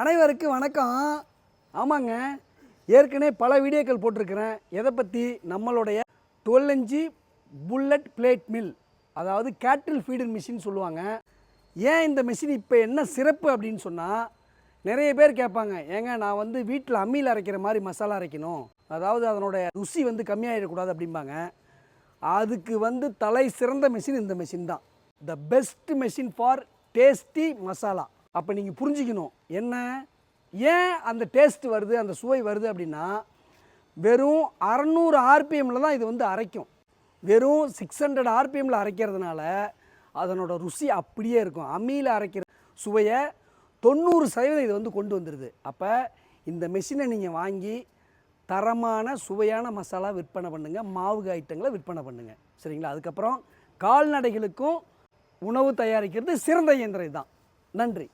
அனைவருக்கும் வணக்கம். ஆமாங்க. ஏற்கனவே பல வீடியோக்கள் போட்டிருக்கிறேன். எதை பற்றி நம்மளுடைய twelve inch bullet plate mill அதாவது கேட்டில் ஃபீடர் மிஷின் சொல்லுவாங்க. ஏன் இந்த மிஷின் இப்போ என்ன சிறப்பு அப்படின்னு சொன்னால் நிறைய பேர் கேட்பாங்க. ஏங்க நான் வந்து வீட்டில் அம்மியில் அரைக்கிற மாதிரி மசாலா அரைக்கணும். அதாவது அதனுடைய ருசி வந்து கம்மியாகிடக்கூடாது அப்படிம்பாங்க. அதுக்கு வந்து தலை சிறந்த மிஷின் இந்த மிஷின் தான். The best machine for tasty masala அப்போ நீங்கள் புரிஞ்சுக்கணும். என்ன? ஏன் அந்த டேஸ்ட் வருது அந்த சுவை வருது அப்படின்னா வெறும் அறநூறு ஆர்பிஎம்மில் தான் இது வந்து அரைக்கும். வெறும் சிக்ஸ் ஹண்ட்ரட் ஆர்பிஎம்மில் அரைக்கிறதுனால அதனோட ருசி அப்படியே இருக்கும். அம்மியில் அரைக்கிற சுவையை தொண்ணூறு சதவீதம் இது வந்து கொண்டு வந்துடுது அப்போ இந்த மெஷினை நீங்கள் வாங்கி தரமான சுவையான மசாலா விற்பனை பண்ணுங்கள் மாவு ஐட்டங்களை விற்பனை பண்ணுங்கள் சரிங்களா? அதுக்கப்புறம் கால்நடைகளுக்கும் உணவு தயாரிக்கிறது சிறந்த இயந்திரம் இதுதான். நன்றி.